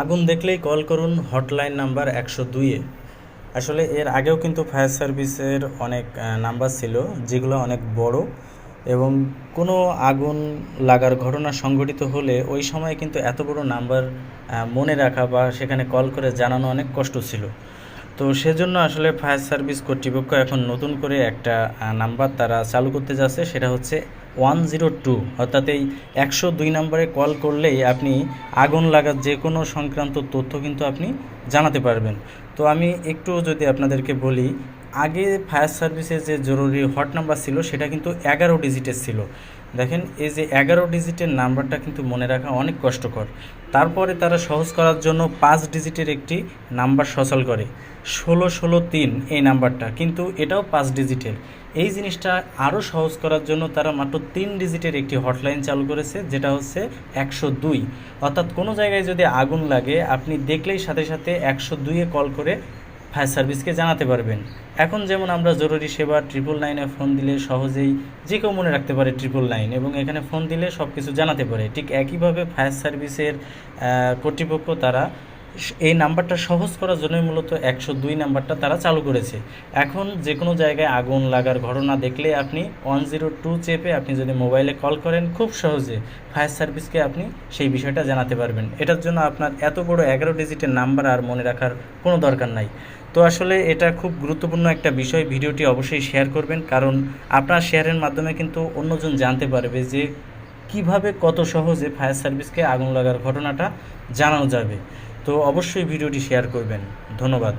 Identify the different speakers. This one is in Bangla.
Speaker 1: আগুন দেখলেই কল করুন হটলাইন নাম্বার একশো দুইয়ে আসলে এর আগেও কিন্তু ফায়ার সার্ভিসের অনেক নাম্বার ছিল, যেগুলো অনেক বড় এবং কোনো আগুন লাগার ঘটনা সংঘটিত হলে ওই সময় কিন্তু এত বড় নাম্বার মনে রাখা বা সেখানে কল করে জানানো অনেক কষ্ট ছিল। তো সেজন্য আসলে ফায়ার সার্ভিস কর্তৃপক্ষ এখন নতুন করে একটা নাম্বার তারা চালু করতে যাচ্ছে, সেটা হচ্ছে ওয়ান জিরো টু। অর্থাৎ এই একশো দুই নম্বরে কল করলেই আপনি আগুন লাগার যে কোনো সংক্রান্ত তথ্য কিন্তু আপনি জানাতে পারবেন। তো আমি একটু যদি আপনাদেরকে বলি আগে ফায়ার সার্ভিসের যে জরুরি হট নাম্বার ছিল, সেটা কিন্তু এগারো ডিজিটের ছিল। দেখেন, এই যে এগারো ডিজিটের নাম্বারটা কিন্তু মনে রাখা অনেক কষ্টকর। তারপরে তারা সহজ করার জন্য পাঁচ ডিজিটের একটি নাম্বার সচল করে। ষোলো ষোলো, তিন, এই নাম্বারটা। কিন্তু এটাও পাঁচ ডিজিটের এই জিনিসটা আরও সহজ করার জন্য তারা মাত্র তিন ডিজিটের একটি হটলাইন চালু করেছে, যেটা হচ্ছে একশো দুই। অর্থাৎ কোনো জায়গায় যদি আগুন লাগে, আপনি দেখলেই সাথে সাথে একশো দুইয়ে কল করে ফায়ার সার্ভিসকে জানাতে পারবেন। এখন যেমন আমরা জরুরি সেবা ট্রিপল নাইনে ফোন দিলে সহজেই যে কেউ মনে রাখতে পারে ট্রিপল নাইন এবং এখানে ফোন দিলে সব কিছু জানাতে পারে। ঠিক একইভাবে ফায়ার সার্ভিসের কর্তৃপক্ষ তারা এই নাম্বারটা সহজ করার জন্যই মূলত একশো দুই নাম্বারটা তারা চালু করেছে। এখন যে কোনো জায়গায় আগুন লাগার ঘটনা দেখলে আপনি ওয়ান জিরো টু চেপে আপনি যদি মোবাইলে কল করেন, খুব সহজে ফায়ার সার্ভিসকে আপনি সেই বিষয়টা জানাতে পারবেন। এটার জন্য আপনার এত বড় এগারো ডিজিটের নাম্বার আর মনে রাখার কোনো দরকার নাই। তো আসলে এটা খুব গুরুত্বপূর্ণ একটা বিষয়, ভিডিওটি অবশ্যই শেয়ার করবেন, কারণ আপনার শেয়ারের মাধ্যমে কিন্তু অন্যজন জানতে পারবে যে কীভাবে কত সহজে ফায়ার সার্ভিসকে আগুন লাগার ঘটনাটা জানানো যাবে। তো অবশ্যই ভিডিওটি শেয়ার করবেন। ধন্যবাদ।